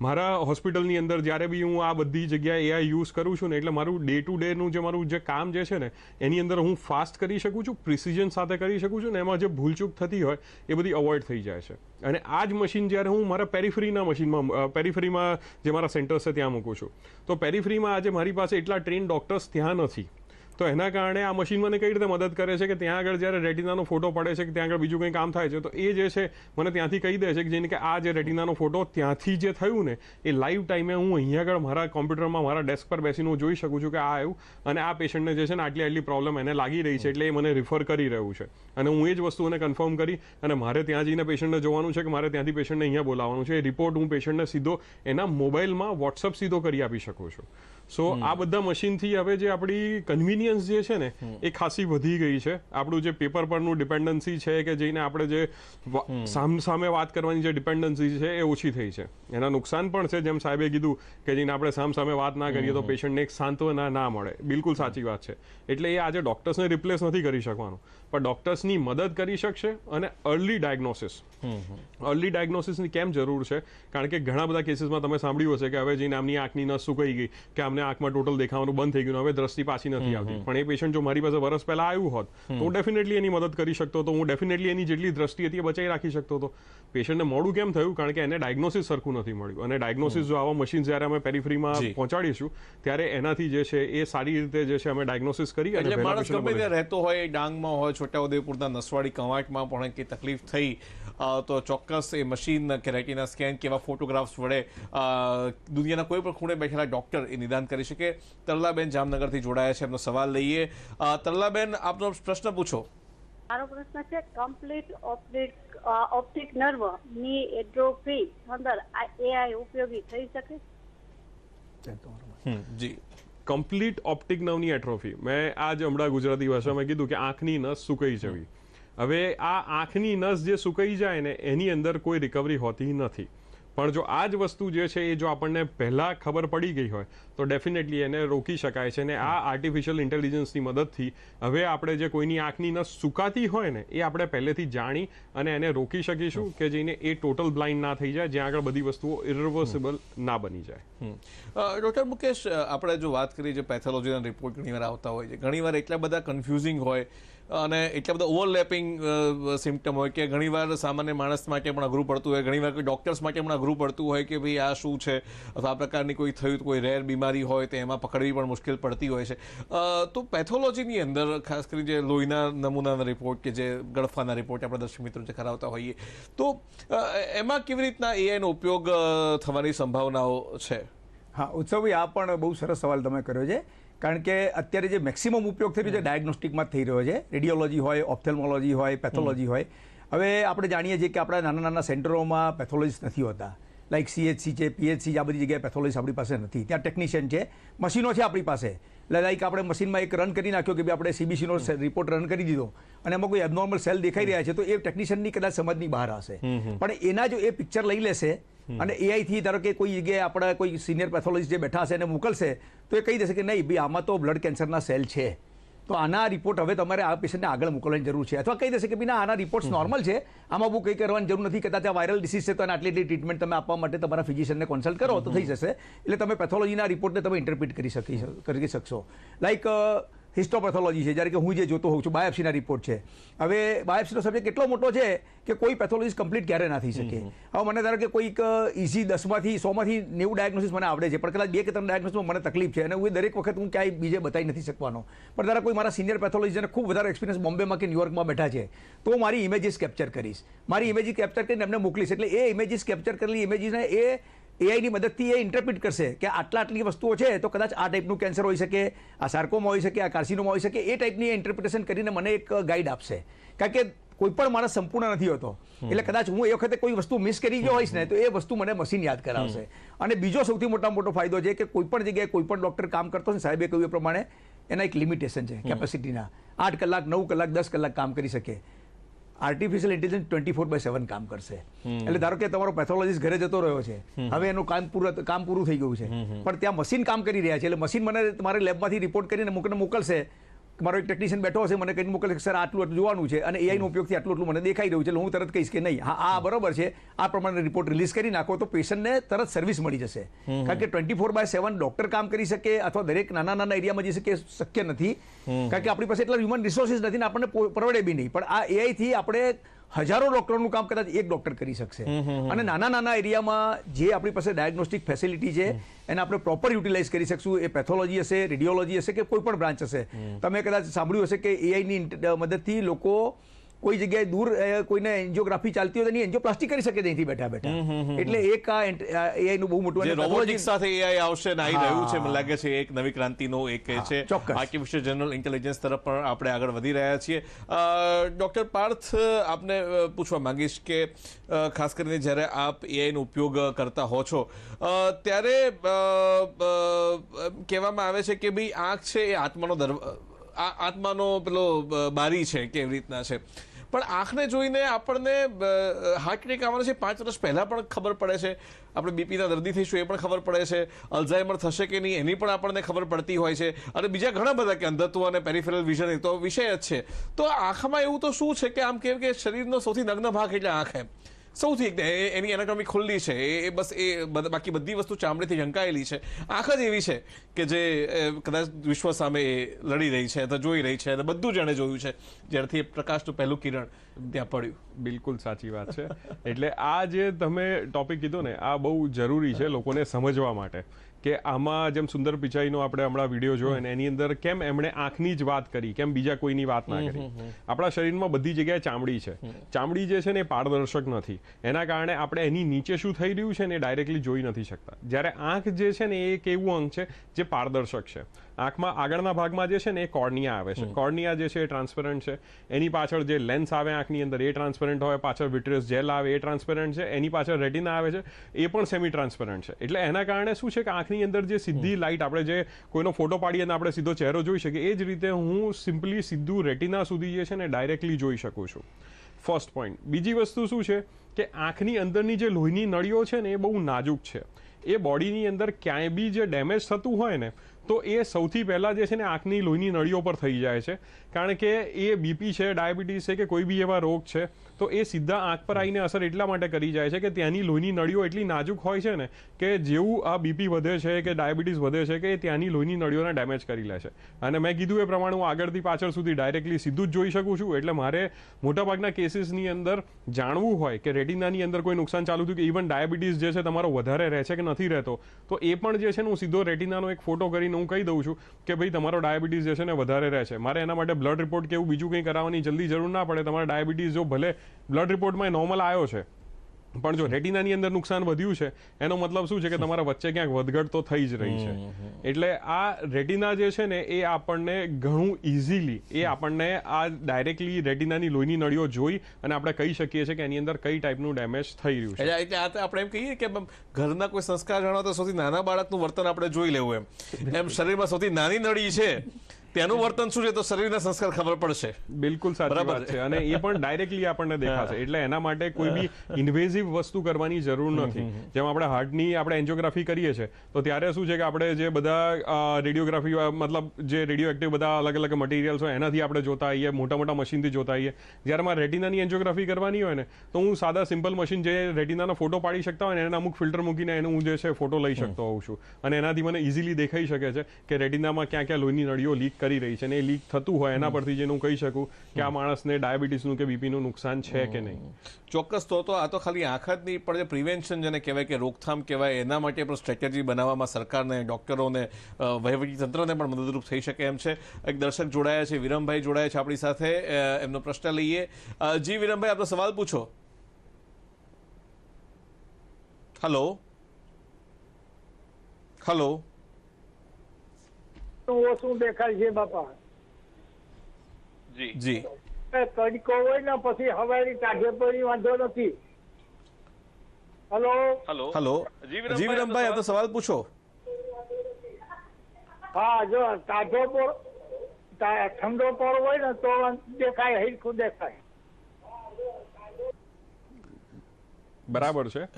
મારા હોસ્પિટલની અંદર જ્યારે બી હું આ બધી જગ્યાએ એઆઈ યુઝ કરું છું ને, એટલે મારું ડે ટુ ડેનું જે મારું જે કામ જે છે ને, એની અંદર હું ફાસ્ટ કરી શકું છું પ્રિસિઝન સાથે કરી શકું છું ને, એમાં જે ભૂલચૂક થતી હોય એ બધી અવોઇડ થઈ જાય છે. અને આ જ મશીન જ્યારે હું મારા પેરીફરીના મશીનમાં પેરીફરીમાં જે મારા સેન્ટર્સ છે ત્યાં મૂકું છું. તો પેરીફરીમાં આજે મારી પાસે એટલા ટ્રેન ડૉક્ટર્સ ત્યાં નથી. તો એના કારણે આ મશીન મને કઈ રીતે મદદ કરે છે કે ત્યાં આગળ જ્યારે રેટિનાનો ફોટો પડે છે કે ત્યાં આગળ બીજું કંઈ કામ થાય છે, તો એ જે છે મને ત્યાંથી કહી દે છે કે જેને કે આ જે રેટિનાનો ફોટો ત્યાંથી જે થયું ને, એ લાઈવ ટાઈમે હું અહીંયા આગળ મારા કોમ્પ્યુટરમાં મારા ડેસ્ક પર બેસીને હું જોઈ શકું છું કે આ આવ્યું અને આ પેશન્ટને જે છે ને આટલી આટલી પ્રોબ્લેમ એને લાગી રહી છે એટલે એ મને રિફર કરી રહ્યું છે. અને હું એ જ વસ્તુને કન્ફર્મ કરી અને મારે ત્યાં જઈને પેશન્ટને જોવાનું છે કે મારે ત્યાંથી પેશન્ટને અહીંયા બોલાવવાનું છે. એ રિપોર્ટ હું પેશન્ટને સીધો એના મોબાઈલમાં વોટ્સઅપ સીધો કરી આપી શકું છું. સો આ બધા મશીનથી હવે જે આપણી કન્વિનિયન્સ જે છે ને એ ખાસી વધી ગઈ છે. આપણું જે પેપર પરનું ડિપેન્ડન્સી છે કે જઈને આપણે જે સામ સામે વાત કરવાની જે ડિપેન્ડન્સી છે એ ઓછી થઈ છે. એના નુકસાન પણ છે જેમ સાહેબે કીધું કે જઈને આપણે સામ સામે વાત ના કરીએ તો પેશન્ટને એક સાંત્વના ના મળે. બિલકુલ સાચી વાત છે. એટલે એ આજે ડૉક્ટર્સને રિપ્લેસ નથી કરી શકવાનું. પણ ડૉક્ટર્સની મદદ કરી શકશે અને અર્લી ડાયગ્નોસિસ અર્લી ડાયગ્નોસિસની કેમ જરૂર છે? કારણ કે ઘણા બધા કેસીસમાં તમે સાંભળ્યું હશે કે હવે જઈને આમની આંખની નસ સુકાઈ ગઈ કે આમને આંખમાં ટોટલ દેખાવાનું બંધ થઈ ગયું હવે દ્રષ્ટિ પાછી નથી આવતી. પણ એ પેશન્ટ જો મારી પાસે વરસ પહેલા આવ્યું હોત તો હું ડેફિનેટલી એની મદદ કરી શકતો હતો હું ડેફિનેટલી એની જેટલી દ્રષ્ટિ હતી એ બચાવી રાખી શકતો હતો પેશન્ટને મોડું કેમ થયું? કારણ કે એને ડાયગ્નોસિસ સરખું નથી મળ્યું. અને ડાયગ્નોસિસ જો આવા મશીન જ્યારે અમે પેરીફ્રીમાં. પહોંચાડીશું ત્યારે એનાથી જે છે એ સારી રીતે જે છે અમે ડાયગ્નોસિસ કરી એટલે માણસ ગમે ત્યાં રહેતો હોય ડાંગમાં હોય છોટાઉદેપુરના નસવાડી કવાંટમાં પણ કંઈ તકલીફ થઈ તો ચોક્કસ એ મશીન કે રેટિના સ્કેન કેવા ફોટોગ્રાફ્સ વડે દુનિયાના કોઈ પણ ખૂણે બેઠેલા ડોક્ટર એ નિદાન કરી શકે તરલાબેન જામનગરથી જોડાયા છે. એમનો સવાલ લઈએ. તરલાબેન આપનો પ્રશ્ન પૂછો. મારો પ્રશ્ન છે કમ્પ્લીટ ઓપ્ટિક ઓપ્ટિક નર્વની એડ્રોફી અંદર એઆઈ ઉપયોગી થઈ શકે? જી. કમ્પ્લીટ ઓપ્ટિક નવની એટ્રોફી મેં આજ હમણાં ગુજરાતી ભાષામાં કીધું કે આંખની નસ સુકાઈ જવી. હવે આ આંખની નસ જે સુકાઈ જાય ને એની અંદર કોઈ રિકવરી હોતી નથી. પણ જો આ જ વસ્તુ જે છે એ જો આપણને પહેલાં ખબર પડી ગઈ હોય તો ડેફિનેટલી એને રોકી શકાય છે અને આ આર્ટિફિશિયલ ઇન્ટેલિજન્સની મદદથી. હવે આપણે જે કોઈની આંખની નસ સુકાતી હોય ને એ આપણે પહેલેથી જાણી અને એને રોકી શકીશું કે જઈને એ ટોટલ બ્લાઇન્ડ ના થઈ જાય જ્યાં આગળ બધી વસ્તુઓ ઇરિવર્સિબલ ના બની જાય. ડૉક્ટર મુકેશ આપણે જો વાત કરીએ જે પેથોલોજીના રિપોર્ટ ઘણીવાર આવતા હોય છે ઘણીવાર એટલા બધા કન્ફ્યુઝિંગ હોય અને એટલા બધા ઓવરલેપિંગ સિમ્ટમ હોય કે ઘણીવાર સામાન્ય માણસ માટે પણ અઘરું પડતું હોય ઘણીવાર કોઈ ડૉક્ટર્સ માટે પણ અઘરું પડતું હોય કે ભાઈ આ શું છે? અથવા આ પ્રકારની કોઈ થયું કોઈ રેર બીમારી હોય તો એમાં પકડવી પણ મુશ્કેલ પડતી હોય છે. તો પેથોલોજીની અંદર ખાસ કરી જે લોહીના નમૂનાના રિપોર્ટ કે જે ગળફાના રિપોર્ટ આપણે દર્શક મિત્રો જે કરાવતા હોઈએ તો એમાં કેવી રીતના એઆઈનો ઉપયોગ થવાની સંભાવનાઓ છે? હા ઉત્સવભાઈ આ પણ બહુ સરસ સવાલ તમે કર્યો છે. કારણ કે અત્યારે જે મેક્સિમમ ઉપયોગ થઈ રહ્યો છે ડાયગ્નોસ્ટિકમાં જ થઈ રહ્યો છે. રેડિયોલોજી હોય ઓપ્થેલ્મોલોજી હોય પેથોલોજી હોય. હવે આપણે જાણીએ છીએ કે આપણા નાના નાના સેન્ટરોમાં પેથોલોજીસ્ટ નથી હોતા. લાઈક સીએચસી છે પીએચસી આ બધી જગ્યાએ પેથોલોજીસ્ટ આપણી પાસે નથી. ત્યાં ટેકનિશિયન છે મશીનો છે આપણી પાસે. એટલે લાઈક આપણે મશીનમાં એક રન કરી નાખ્યો કે ભાઈ આપણે સીબીસીનો રિપોર્ટ રન કરી દીધો. અને એમાં કોઈ એબનોર્મલ સેલ દેખાઈ રહ્યા છે તો એ ટેકનિશિયનની કદાચ સમજની બહાર હશે પણ એના જો એ પિક્ચર લઈ લેશે અને એઆઈથી ધારો કે કોઈ જગ્યાએ આપણા કોઈ સિનિયર પેથોલોજીસ્ટ જે બેઠા હશે એને મોકલશે તો એ કહી દેશે કે નહીં ભાઈ આમાં તો બ્લડ કેન્સરના સેલ છે. તો આના રિપોર્ટ હવે તમારે આ પેશન્ટને આગળ મોકલવાની જરૂર છે. અથવા કહી દેશે કે ભાઈ ના આના રિપોર્ટ્સ નોર્મલ છે. આમાં બહુ કંઈ કરવાની જરૂર નથી. કદાચ આ વાયરલ ડિસીઝ છે તો આટલી એટલી ટ્રીટમેન્ટ તમે આપવા માટે તમારા ફિઝિશિયનને કન્સલ્ટ કરો તો થઈ જશે. એટલે તમે પેથોલોજીના રિપોર્ટને તમે ઇન્ટરપ્રિટ કરી શકી કરી શકશો. લાઈક હિસ્ટોપેથોલોજી છે. જ્યારે કે હું જે જોતો હોઉં છું બાયોપ્સીના રિપોર્ટ છે. હવે બાયોપ્સીનો સબ્જેક્ટ એટલો મોટો છે કે કોઈ પેથોલોજીસ કમ્પ્લીટ ક્યારે ના થઈ શકે. હવે મને ધારો કે કોઈક ઇઝી દસમાંથી સોમાંથી નેવું ડાયગ્નોસિસ મને આવડે છે. પણ કદાચ બે કે ત્રણ ડાયગ્નોસિસમાં મને તકલીફ છે અને હું દરેક વખત હું ક્યાંય બીજે બતાવી નથી શકવાનો. પણ ધારો કોઈ મારા સિનિયર પેથોલોજીને ખૂબ વધારે એક્સપિરિયન્સ બોમ્બેમાં કે ન્યુયોર્કમાં બેઠા છે તો મારી ઇમેજીસ કેપ્ચર કરીશ. મારી ઇમેજીસ કેપ્ચર કરીને એમને મોકલીશ. એટલે એ ઇમેજીસ કેપ્ચર કરેલી ઇમેજીસને એ એઆઈની મદદથી એ ઇન્ટરપ્રિટ કરશે કે આટલા આટલી વસ્તુઓ છે તો કદાચ આ ટાઈપનું કેન્સર હોઈ શકે આ સાર્કોમાં હોઈ શકે આ કાર્સિનોમાં હોઈ શકે એ ટાઈપની ઇન્ટરપ્રિટેશન કરીને મને એક ગાઈડ આપશે. કારણ કે કોઈ પણ માણસ સંપૂર્ણ નથી હોતો. એટલે કદાચ હું એ વખતે કોઈ વસ્તુ મિસ કરી ગયો હોઈશ ને તો એ વસ્તુ મને મશીન યાદ કરાવશે. અને બીજો સૌથી મોટા મોટો ફાયદો છે કે કોઈ પણ જગ્યાએ કોઈ પણ ડોક્ટર કામ કરતો હોય ને સાહેબે કહ્યું એ પ્રમાણે એના એક લિમિટેશન છે કેપેસિટીના આઠ કલાક નવ કલાક દસ કલાક કામ કરી શકે. Artificial intelligence twenty four by seven કામ કરશે. એટલે ધારો કે તમારો પેથોલોજીસ્ટ ઘરે જતો રહ્યો છે. હવે એનું કામ પૂરું કામ પૂરું થઈ ગયું છે. પણ ત્યાં મશીન કામ કરી રહ્યા છે. એટલે મશીન મને તમારે લેબમાંથી રિપોર્ટ કરીને મોકલશે. મારો એક ટેકનિશિયન બેઠો હશે મને કંઈ મોકલે સર આટલું આટલું જોવાનું છે અને એઆઈનો ઉપયોગથી આટલું આટલું મને દેખાઈ રહ્યું છે એટલે હું તરત કહીશ કે નહીં. હા આ બરોબર છે. આ પ્રમાણે રિપોર્ટ રિલીઝ કરી નાખો તો પેશન્ટને તરત સર્વિસ મળી જશે. કારણ કે twenty four by seven doctor કામ કરી શકે અથવા દરેક નાના નાના એરિયામાં જઈ શકે શક્ય નથી. કારણ કે આપણી પાસે એટલા હ્યુમન રિસોર્સિસ નથી ને આપણને પરવડે બી નહીં. પણ આ એઆઈ થી આપણે હજારો ડોક્ટરોનું કામ કદાચ એક ડોક્ટર કરી શકશે. અને નાના નાના એરિયામાં જે આપણી પાસે ડાયગ્નોસ્ટિક ફેસિલિટી છે એને આપણે પ્રોપર યુટિલાઇઝ કરી શકશું. એ પેથોલોજી હશે રેડિયોલોજી હશે કે કોઈ પણ બ્રાન્ચ હશે. તમે કદાચ સાંભળ્યું હશે કે એઆઈની મદદથી લોકો કોઈ જગ્યાએ દૂર કોઈને એન્જિયોગ્રાફી ચાલતી હોય તો એની એન્જિયોપ્લાસ્ટી કરી શકે અહીંથી બેઠા બેઠા. એટલે એક આ એઆઈ નું બહુ મોટું રોબોટિક્સ સાથે એઆઈ આવશે ને આવી રહ્યું છે મને લાગે છે એક નવી ક્રાંતિનો એક છે. આર્ટિફિશિયલ જનરલ ઇન્ટેલિજન્સ તરફ પણ આપણે આગળ વધી રહ્યા છીએ. ડોક્ટર પાર્થ આપને પૂછવા માંગીશ કે ખાસ કરીને જ્યારે આપ એઆઈનો ઉપયોગ કરતા હો છો ત્યારે કહેવામાં આવે છે કે ભાઈ આંખ છે એ આત્માનો દર આ- આત્માનો પેલો બારી છે કે એવી રીતના છે? પણ આંખને જોઈને આપણને હાર્ટ એટેક આવવાનો છે. પાંચ વર્ષ પહેલાં પણ ખબર પડે છે. આપણે બીપીના દર્દી થઈશું એ પણ ખબર પડે છે. અલ્ઝાઇમર થશે કે નહીં એની પણ આપણને ખબર પડતી હોય છે. અને બીજા ઘણા બધા કે અંધત્વ અને પેરિફેરલ વિઝન એ તો વિષય જ છે. તો આંખમાં એવું તો શું છે કે આમ કેમ કે શરીરનો સૌથી નગ્ન ભાગ એટલે આંખ એમ. સૌથી એક એની એનાટોમી ખુલ્લી છે. એ બસ, એ બાકી બધી વસ્તુ ચામડીથી ઢંકાયેલી છે. આંખ જ એવી છે કે જે કદાચ વિશ્વ સામે લડી રહી છે, અથવા જોઈ રહી છે, અને બધું જ એણે જોયું છે, જ્યારથી એ પ્રકાશનું પહેલું કિરણ ત્યાં પડ્યું. બિલકુલ સાચી વાત છે. એટલે આ જે તમે ટોપિક કીધો ને, આ બહુ જરૂરી છે લોકોને સમજવા માટે. કે આમાં જેમ સુંદર પિચાઈનો આપણે હમણાં વીડિયો જોયો ને એની અંદર કેમ એમણે આંખની જ વાત કરી કેમ બીજા કોઈની વાત ના કરી. આપણા શરીરમાં બધી જગ્યાએ ચામડી છે. ચામડી જે છે ને એ પારદર્શક નથી. એના કારણે આપણે એની નીચે શું થઈ રહ્યું છે ને એ ડાયરેક્ટલી જોઈ નથી શકતા. જ્યારે આંખ જે છે ને એ એક એવું અંગ છે જે પારદર્શક છે. આંખમાં આગળના ભાગમાં જે છે ને એ કોર્નિયા આવે છે. કોર્નિયા જે છે એ ટ્રાન્સપરન્ટ છે. એની પાછળ જે લેન્સ આવે આંખની અંદર એ ટ્રાન્સપરન્ટ હોય પાછળ વિટ્રિયસ જેલ આવે એ ટ્રાન્સપરન્ટ છે એની પાછળ રેટિના આવે છે એ પણ સેમી ટ્રાન્સપરન્ટ છે. એટલે એના કારણે શું છે કે આંખની અંદર જે સીધી લાઇટ આપણે જે કોઈનો ફોટો પાડીએ અને આપણે સીધો ચહેરો જોઈ શકીએ એ જ રીતે હું સિમ્પલી સીધું રેટિના સુધી જે છે ને ડાયરેક્ટલી જોઈ શકું છું. ફર્સ્ટ પોઈન્ટ બીજી વસ્તુ શું છે કે આંખની અંદરની જે લોહીની નળીઓ છે ને એ બહુ નાજુક છે. એ બોડીની અંદર ક્યાંય બી જે ડેમેજ થતું હોય ને, તો એ સૌથી પહેલાં જે છે ને આંખની લોહીની નળીઓ પર થઈ જાય છે. કારણ કે એ બીપી છે, ડાયાબિટીસ છે કે કોઈ બી એવા રોગ છે તો એ સીધા આંખ પર આવીને અસર એટલા માટે કરી જાય છે કે ત્યાંની લોહીની નળીઓ એટલી નાજુક હોય છે ને કે જેવું આ બીપી વધે છે કે ડાયાબિટીસ વધે છે કે એ ત્યાંની લોહીની નળીઓને ડેમેજ કરી લે છે. અને મેં કીધું એ પ્રમાણે હું આગળથી પાછળ સુધી ડાયરેક્ટલી સીધું જ જોઈ શકું છું. એટલે મારે મોટાભાગના કેસીસની અંદર જાણવું હોય કે રેટિનાની અંદર કોઈ નુકસાન ચાલુ થયું કે ઇવન ડાયાબિટીસ જે છે તમારો વધારે રહે છે કે નથી રહેતો, તો એ પણ જે છે ને હું સીધો રેટિનાનો એક ફોટો કરીને હું કહી દઉં છું કે ભાઈ તમારો ડાયાબિટીસ જે છે ને વધારે રહે છે. મારે એના માટે બ્લડ રિપોર્ટ કે એવું બીજું કંઈ કરાવવાની જલ્દી જરૂર ના પડે. તમારા ડાયાબિટીસ જો ભલે બ્લડ રિપોર્ટમાં નોર્મલ આવ્યો છે. પણ જો રેટિનાની અંદર નુકસાન વધ્યું છે એનો મતલબ શું છે કે તમારા વચ્ચે ક્યાંક વધઘટ તો થઈ જ રહી છે. એટલે આ રેટિના જે છે ને એ આપણને ઘણું ઇઝીલી એ આપણને આ ડાયરેક્ટલી રેટિનાની લોહીની નળીઓ જોઈ અને આપણે કહી શકીએ છીએ કે એની અંદર કઈ ટાઈપનું ડેમેજ થઈ રહ્યું છે. એટલે આ આપણે એમ કહીએ કે ઘરના કોઈ સંસ્કાર જણાવતા તો સૌથી નાના બાળકનું વર્તન આપણે જોઈ લેવું એમ. એમ શરીરમાં સૌથી નાની નળી છે. તેનું વર્તન શું છે તો શરીરના સંસ્કાર ખબર પડશે. બિલકુલ સાચી વાત છે. અને એ પણ ડાયરેક્ટલી આપણને દેખાશે. એટલે એના માટે કોઈ બી ઇન્વેઝિવ વસ્તુ કરવાની જરૂર નથી. જેમ આપણે હાર્ટની આપણે એન્જિયોગ્રાફી કરીએ છીએ તો ત્યારે શું છે કે આપણે જે બધા રેડિયોગ્રાફી મતલબ જે રેડિયો એક્ટિવ બધા અલગ અલગ મટીરિયલ્સ હોય એનાથી આપણે જોતા આવીએ મોટા મોટા મશીનથી જોતા આવીએ જ્યારે મારે રેટિનાની એન્જિયોગ્રાફી કરવાની હોય ને તો હું સાદા સિમ્પલ મશીન જે રેટિનાનો ફોટો પાડી શકતા હોય ને એના અમુક ફિલ્ટર મૂકીને એનું હું જે છે ફોટો લઈ શકતો હોઉં છું. અને એનાથી મને ઇઝીલી દેખાઈ શકે છે કે રેટિનામાં ક્યાં ક્યાં લોહીની નળીઓ લીક કરી રહી છે અને એ લીક થતું હોય એના પરથી જેનું કહી શકું કે આ માણસને ડાયાબિટીસનું કે બીપીનું નુકસાન છે કે નહીં. ચોક્કસ તો તો આ તો ખાલી આંખ જ નહીં પણ જે પ્રિવેન્શન જેને કહેવાય કે રોકથામ કહેવાય એના માટે પણ સ્ટ્રેટેજી બનાવવામાં સરકારને ડૉક્ટરોને વહીવટી તંત્રને પણ મદદરૂપ થઈ શકે એમ છે. એક દર્શક જોડાયા છે વિરમભાઈ જોડાયા છે આપણી સાથે. એમનો પ્રશ્ન લઈએ. જી વિરમભાઈ આપનો સવાલ પૂછો. હલો હલો શું દેખાય છે બાપા. જી. જી. તડકો હોય ને પછી હવારી કાઢે પડી વાંધો નથી. હલો? હલો. હલો. જી વિરમભાઈ આપનો સવાલ પૂછો. હા જો તાજો પર તા- ઠંડો પર હોય ને તો દેખાય હિરખું દેખાય. બરાબર છે.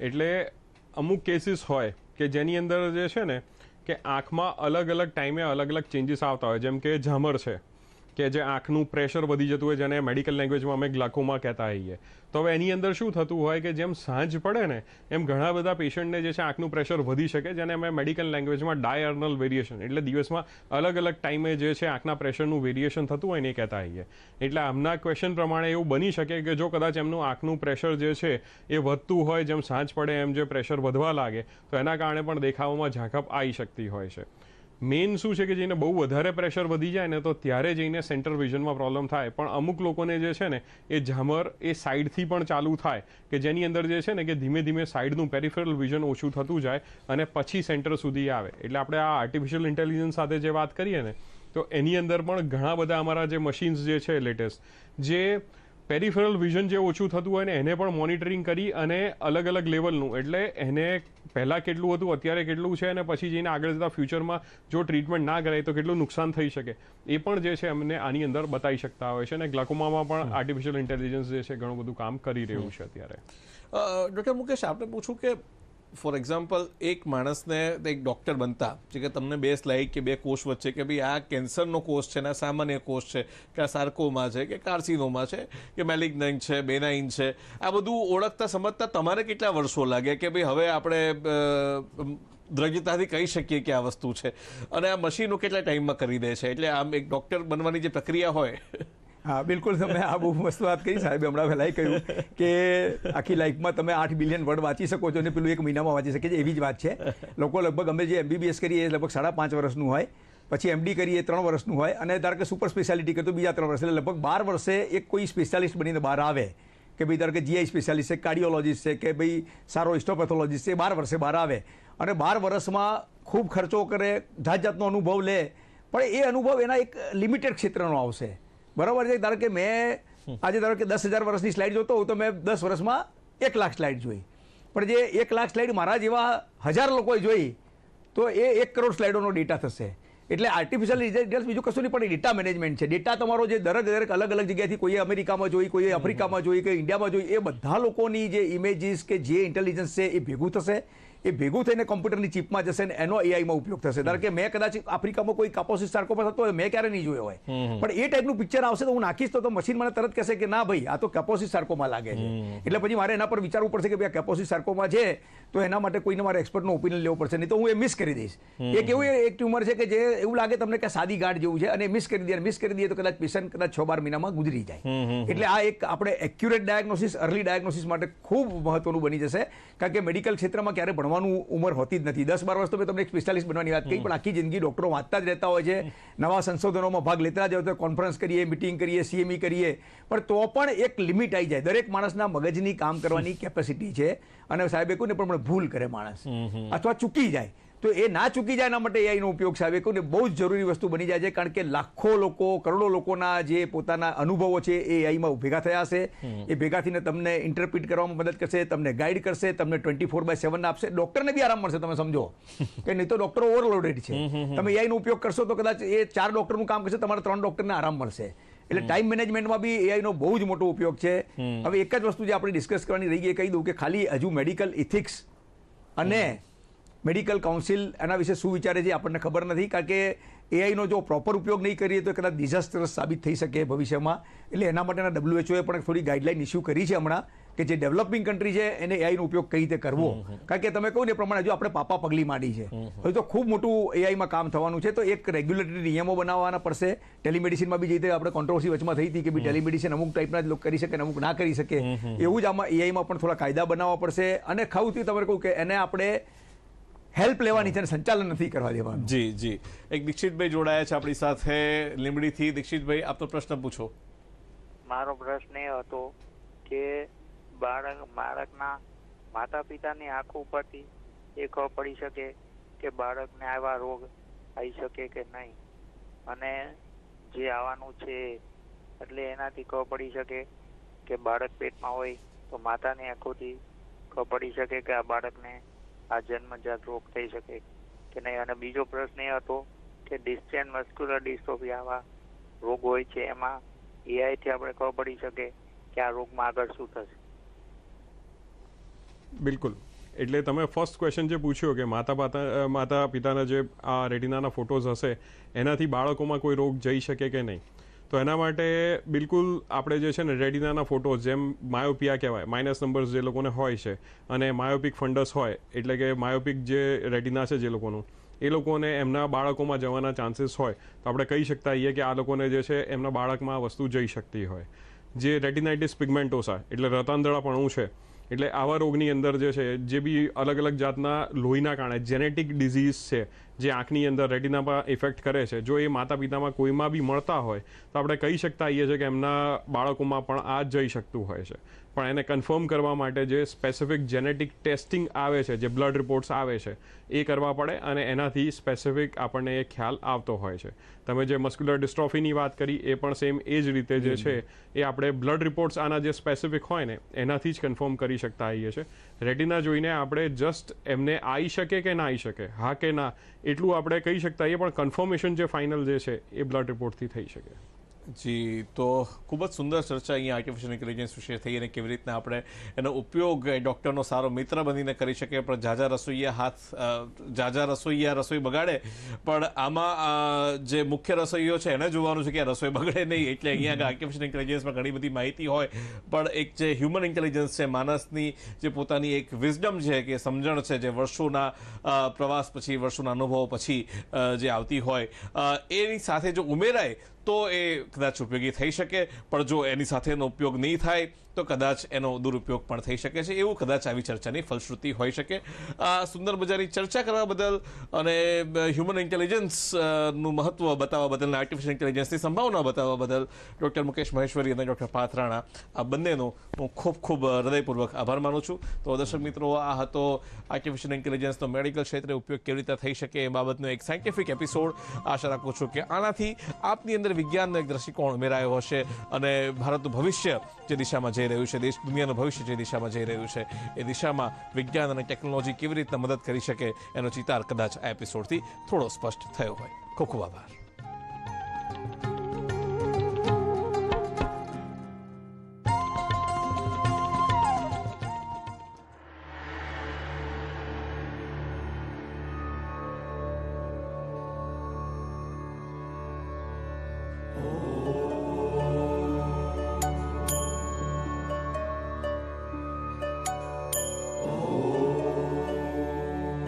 એટલે અમુક કેસીસ હોય કે જેની અંદર જે છે ને કે આંખમાં અલગ અલગ ટાઈમે અલગ અલગ ચેન્જીસ આવતા હોય. જેમ કે ઝામર છે. કે જે આંખનું પ્રેશર વધી જતું હોય જેને મેડિકલ લેંગ્વેજમાં અમે ગ્લાકોમા કહેતા હોઈએ. તો હવે એની અંદર શું થતું હોય કે જેમ સાંજ પડે ને, એમ ઘણા બધા પેશન્ટને જે છે આંખનું પ્રેશર વધી શકે જેને અમે મેડિકલ લેંગ્વેજમાં ડાયર્નલ વેરિએશન એટલે દિવસમાં અલગ અલગ ટાઈમે જે છે આંખના પ્રેશરનું વેરિએશન થતું હોય ને એ કહેતા હોઈએ. એટલે આમના ક્વેશ્ચન પ્રમાણે એવું બની શકે કે જો કદાચ એમનું આંખનું પ્રેશર જે છે એ વધતું હોય, જેમ સાંજ પડે એમ જે પ્રેશર વધવા લાગે, તો એના કારણે પણ દેખાવામાં ઝાંખપ આવી શકતી હોય છે. મેઇન શું છે કે જેને બહુ વધારે પ્રેશર વધી જાય ને તો ત્યારે જઈને સેન્ટર વિઝનમાં પ્રોબ્લેમ થાય. પણ અમુક લોકોને જે છે ને, એ ઝામર એ સાઈડથી પણ ચાલુ થાય કે જેની અંદર જે છે ને કે ધીમે ધીમે સાઈડનું પેરિફેરલ વિઝન ઓછું થતું જાય અને પછી સેન્ટર સુધી આવે. એટલે આપણે આ આર્ટિફિશિયલ ઇન્ટેલિજન્સ સાથે જે વાત કરીએ ને, તો એની અંદર પણ ઘણા બધા અમારા જે મશીન્સ જે છે લેટેસ્ટ જે પેરિફેરલ વિઝન જે ઓછું થતું હોય ને એને પણ મોનિટરિંગ કરી અને અલગ અલગ લેવલનું એટલે એને પહેલાં કેટલું હતું અત્યારે કેટલું છે અને પછી જઈને આગળ જતા ફ્યુચરમાં જો ટ્રીટમેન્ટ ના કરાય તો કેટલું નુકસાન થઈ શકે. એ પણ જે છે અમને આની અંદર બતાવી શકતા હોય છે અને ગ્લાકોમામાં પણ આર્ટિફિશિયલ ઇન્ટેલિજન્સ જે છે ઘણું બધું કામ કરી રહ્યું છે અત્યારે. ડૉક્ટર મુકેશ આપણે પૂછું કે ફોર એક્ઝામ્પલ, એક માણસને એક ડૉક્ટર બનતા, જે કે તમને બે સ્લાઇડ કે બે કોષ વચ્ચે કે ભાઈ આ કેન્સરનો કોષ છે ને સામાન્ય કોષ છે, કે આ સાર્કોમાં છે, કે કાર્સિનોમાં છે, કે મેલિગ્નન્ટ છે બેનાઇન છે, આ બધું ઓળખતા, સમજતા તમારે કેટલા વર્ષો લાગે કે ભાઈ હવે આપણે દ્રઢતાથી કહી શકીએ કે આ વસ્તુ છે. અને આ મશીનો કેટલા ટાઈમમાં કરી દે છે? એટલે આમ એક ડૉક્ટર બનવાની જે પ્રક્રિયા હોય હા, બિલકુલ તમે આ બહુ મસ્ત વાત કરી સાહેબ હમણાં પહેલાં કહ્યું કે આખી લાઈફમાં તમે આઠ બિલિયન વર્ડ વાંચી શકો છો અને પેલું એક મહિનામાં વાંચી શકે છે, એવી જ વાત છે. લોકો લગભગ અમે જે એમબીબીએસ કરીએ એ લગભગ સાડા પાંચ વર્ષનું હોય, પછી એમડી કરીએ ત્રણ વર્ષનું હોય અને ધારો કે સુપર સ્પેશિયાલિટી કરતો બીજા ત્રણ વર્ષ. એટલે લગભગ બાર વર્ષે એક કોઈ સ્પેશિયાલિસ્ટ બનીને બહાર આવે કે ભાઈ ધારો કે જીઆઈ સ્પેશિયાલિસ્ટ છે કાર્ડિયોલોજીસ્ટ છે, કે ભાઈ સારો હિસ્ટોપેથોલોજીસ્ટ છે બાર વર્ષે બહાર આવે અને બાર વર્ષમાં ખૂબ ખર્ચો કરે, જાત જાતનો અનુભવ લે, પણ એ અનુભવ એના એક લિમિટેડ ક્ષેત્રનો આવશે. બરાબર છે? ધારો કે મેં આજે ધારો કે દસ હજાર વર્ષની સ્લાઇડ જોતો હોઉં તો મેં દસ વર્ષમાં એક લાખ સ્લાઇડ જોઈ. પણ જે એક લાખ સ્લાઇડ મારા જેવા હજાર લોકોએ જોઈ તો એ એક કરોડ સ્લાઇડોનો ડેટા થશે. એટલે આર્ટિફિશિયલ ઇન્ટેલિજન્સ બીજું કશું નહીં પણ ડેટા મેનેજમેન્ટ છે. ડેટા તમારો જે દરેક દરેક અલગ અલગ જગ્યાએથી કોઈએ અમેરિકામાં જોઈ કોઈએ આફ્રિકામાં જોઈ કોઈ ઇન્ડિયામાં જોઈ એ બધા લોકોની જે ઇમેજીસ કે જે ઇન્ટેલિજન્સ છે એ ભેગું થશે. એ ભેગું થઈને કોમ્પ્યુટરની ચીપમાં જશે ને એનો એઆઈમાં ઉપયોગ થશે. ધારો કે મેં કદાચ આફ્રિકામાં કોઈ કાપોસિસ સાર્કોપા થતો હોય મેં ક્યારે નહીં જોયો હોય. પણ એ ટાઈપનું પિક્ચર આવશે તો હું નાખીશ તો મશીન મને તરત કહેશે કે ના ભાઈ આ તો કેપોસિસ સાર્કોમાં લાગે છે. એટલે પછી મારે એના પર વિચારવું પડશે કે ભાઈ કેપોસિસ સાર્કોમાં છે તો એના માટે કોઈને મારે એક્સપર્ટનો ઓપિનિયન લેવો પડશે. નહીં તો હું એ મિસ કરી દઈશ. એક એવું એક ટ્યુમર છે કે જે એવું લાગે તમને કે સાદી ગાઢ જેવું છે અને મિસ કરી દે મિસ કરી દઈએ તો કદાચ પેશન્ટ કદાચ છ બાર મહિનામાં ગુજરી જાય. એટલે આ એક આપણે એક્યુરેટ ડાયગ્નોસિસ અર્લી ડાયગ્નોસિસ માટે ખૂબ મહત્વનું બની જશે. કારણ કે મેડિકલ ક્ષેત્રમાં ક્યારે ભણવાનું ઉંમર હોતી જ નથી. દસ બાર વર્ષ તો મેં તમને એક સ્પેશિયાલિસ્ટ બનવાની વાત કહી પણ આખી જિંદગી ડોક્ટરો વાંચતા જ રહેતા હોય છે. નવા સંશોધનોમાં ભાગ લેતા જ હોય તો કોન્ફરન્સ કરીએ મિટિંગ કરીએ સીએમઈ કરીએ. પણ તો પણ એક લિમિટ આવી જાય. દરેક માણસના મગજની કામ કરવાની કેપેસિટી છે. અને સાહેબે કહ્યું ને પણ પણ ભૂલ કરે માણસ. અથવા ચૂકી જાય. તો એ ના ચૂકી જાય એના માટે એઆઈનો ઉપયોગ સાહેબે. કહ્યું ને બહુ જ જરૂરી વસ્તુ બની જાય છે કારણ કે લાખો લોકો કરોડો લોકોના જે પોતાના અનુભવો છે એ એઆઈમાં ભેગા થયા હશે. એ ભેગા થઈને તમને ઇન્ટરપ્રિટ કરવામાં મદદ કરશે તમને ગાઈડ કરશે તમને ટ્વેન્ટી ફોર બાય સેવન આપશે. ડોક્ટરને બી આરામ મળશે તમે સમજો. કે નહીં તો ડોક્ટરો ઓવરલોડેડ છે. તમે એઆઈનો ઉપયોગ કરશો તો કદાચ એ ચાર ડોક્ટરનું કામ કરશે તમારે ત્રણ ડોક્ટરને આરામ મળશે. એટલે ટાઈમ મેનેજમેન્ટમાં બી એઆઈનો બહુ જ મોટો ઉપયોગ છે. હવે એક જ વસ્તુ જે આપણે ડિસ્કસ કરવાની રહી ગઈ એ કહી દઉં કે ખાલી હજુ મેડિકલ ઇથિક્સ અને મેડિકલ કાઉન્સિલ એના વિશે શું વિચારે છે આપણને ખબર નથી. કારણ કે એઆઈનો જો પ્રોપર ઉપયોગ નહીં કરીએ તો કદાચ ડિઝાસ્ટર સાબિત થઈ શકે ભવિષ્યમાં. એટલે એના માટેના ડબ્લ્યુએચઓએ પણ થોડી ગાઈડલાઇન ઇસ્યુ કરી છે હમણાં કે જે ડેવલપિંગ કન્ટ્રી છે એને એઆઈનો ઉપયોગ કઈ રીતે કરવો. કારણ કે તમે કહું ને એ પ્રમાણે હજુ આપણે પાપા પગલી માંડી છે. હવે તો ખૂબ મોટું એઆઈમાં કામ થવાનું છે તો એક રેગ્યુલેટરી નિયમો બનાવવાના પડશે. ટેલિમેડિસિનમાં બી જે રીતે આપણે કોન્ટ્રોવર્સી વચમાં થઈ હતી કે બી ટેલિમેડિસિન અમુક ટાઈપના જ લોકો કરી શકે અમુક ના કરી શકે. એવું જ આમાં એઆઈમાં પણ થોડા કાયદા બનાવવા પડશે. અને ખાઉથી તમારે કહું કે એને આપણે હેલ્પ લેવાની છે અને સંચાલન નથી કરવા દેવાનું. જી જી. એક દીક્ષિતભાઈ જોડાયા છે આપણી સાથે લીમડીથી દીક્ષિતભાઈ આપનો પ્રશ્ન પૂછો. મારો પ્રશ્ન એ હતો કે બાળક બાળકના માતા પિતાની આંખ ઉપરથી એ ખબર પડી શકે કે બાળકને આવા રોગ આવી શકે કે નહીં. અને જે આવવાનું છે એટલે એનાથી ખબર પડી શકે કે બાળક પેટમાં હોય તો માતાની આંખોથી ખબર પડી શકે કે આ બાળકને આ જન્મજાત રોગ થઈ શકે કે નહીં? અને બીજો પ્રશ્ન એ હતો કે ડિસ્ચેન મસ્ક્યુલર ડિસ્ટ્રોફી આવા રોગ હોય છે એમાં એઆઈથી આપણે ખબર પડી શકે કે આ રોગમાં આગળ શું થશે. બિલકુલ. એટલે તમે ફર્સ્ટ ક્વેશ્ચન જે પૂછ્યો કે માતા માતા પિતાના જે આ રેટિનાના ફોટોઝ હશે, એનાથી બાળકોમાં કોઈ રોગ જઈ શકે કે નહીં? તો એના માટે બિલકુલ આપણે જે છે ને રેડિનાના ફોટોઝ જેમ માયોપિયા કહેવાય માઇનસ નંબર્સ જે લોકોને હોય છે અને માયોપિક ફંડસ હોય, એટલે કે માયોપિક જે રેડિના છે જે લોકોનું, એ લોકોને એમના બાળકોમાં જવાના ચાન્સીસ હોય, તો આપણે કહી શકતા હોઈએ કે આ લોકોને જે છે એમના બાળકમાં આ વસ્તુ જઈ શકતી હોય. જે રેટિનાઇટિસ પિગમેન્ટોસા એટલે રતાંદળાપણું છે એટલે આવા રોગની અંદર જે છે, જે બી અલગ અલગ જાતના લોહીના કારણે જેનેટિક ડિઝીઝ છે, જે આંખની અંદર રેટિનામાં ઇફેક્ટ કરે છે, જો એ માતા પિતામાં કોઈમાં બી મળતા હોય, તો આપણે કહી શકતા હોઈએ છીએ કે એમના બાળકોમાં પણ આ જઈ શકતું હોય છે. પણ એને કન્ફર્મ કરવા માટે જે સ્પેસિફિક જેનેટિક ટેસ્ટિંગ આવે છે જે બ્લડ રિપોર્ટ્સ આવે છે એ કરવા પડે અને એનાથી સ્પેસિફિક આપણને એ ખ્યાલ આવતો હોય છે. તમે જે મસ્ક્યુલર ડિસ્ટ્રોફીની વાત કરી એ પણ સેમ એ જ રીતે જે છે એ આપણે બ્લડ રિપોર્ટ્સ આના જે સ્પેસિફિક હોય ને એનાથી જ કન્ફર્મ કરી શકતા આવીએ છીએ રેટિના જોઈને આપણે જસ્ટ એમને આવી શકે કે ના આવી શકે? હા કે ના? એટલું આપણે કહી શકતા હોઈએ પણ કન્ફર્મેશન જે ફાઇનલ જે છે એ બ્લડ રિપોર્ટથી થઈ શકે. જી, તો ખૂબ જ સુંદર ચર્ચા અહીંયા આર્ટિફિશિયલ ઇન્ટેલિજન્સ વિશે થઈ અને કેવી રીતના આપણે એનો ઉપયોગ ડૉક્ટરનો સારો મિત્ર બનીને કરી શકીએ. પણ ઝાઝા રસોઈયા હાથ ઝાઝા રસોઈયા રસોઈ બગાડે. પણ આમાં જે મુખ્ય રસોઈઓ છે એને જોવાનું છે કે રસોઈ બગડે નહીં. એટલે અહીંયા આગળ આર્ટિફિશિયલ ઇન્ટેલિજન્સમાં ઘણી બધી માહિતી હોય. પણ એક જે હ્યુમન ઇન્ટેલિજન્સ છે માણસની જે પોતાની એક વિઝડમ છે કે સમજણ છે, જે વર્ષોના પ્રવાસ પછી, વર્ષોના અનુભવો પછી જે આવતી હોય. એની સાથે જો ઉમેરાય તો એ કદાચ ઉપયોગી થઈ શકે પણ જો એની સાથેનો ઉપયોગ નહીં થાય તો કદાચ એનો દુરુપયોગ પણ થઈ શકે છે. એવું કદાચ આવી ચર્ચાની ફલશ્રુતિ હોઈ શકે. આ સુંદર મજાની ચર્ચા કરવા બદલ અને હ્યુમન ઇન્ટેલિજન્સનું મહત્વ બતાવવા બદલ અને આર્ટિફિશિયલ ઇન્ટેલિજન્સની સંભાવના બતાવવા બદલ ડૉક્ટર મુકેશ મહેશ્વરી અને ડૉક્ટર પાથરાણા, આ બંનેનો હું ખૂબ ખૂબ હૃદયપૂર્વક આભાર માનું છું. તો દર્શક મિત્રો, આ હતો આર્ટિફિશિયલ ઇન્ટેલિજન્સનો મેડિકલ ક્ષેત્રે ઉપયોગ કેવી રીતે થઈ શકે એ બાબતનો એક સાયન્ટિફિક એપિસોડ આશા રાખું છું કે આનાથી આપની અંદર વિજ્ઞાનનો એક દ્રષ્ટિકોણ ઉમેરાયો હશે અને ભારતનું ભવિષ્ય જે દિશામાં જઈ રહ્યું છે દેશ દુનિયાનું ભવિષ્ય જે દિશામાં જઈ રહ્યું છે, એ દિશામાં વિજ્ઞાન અને ટેકનોલોજી કેવી રીતના મદદ કરી શકે એનો ચિતાર કદાચ આ એપિસોડથી થોડો સ્પષ્ટ થયો હોય. ખૂબ ખૂબ આભાર.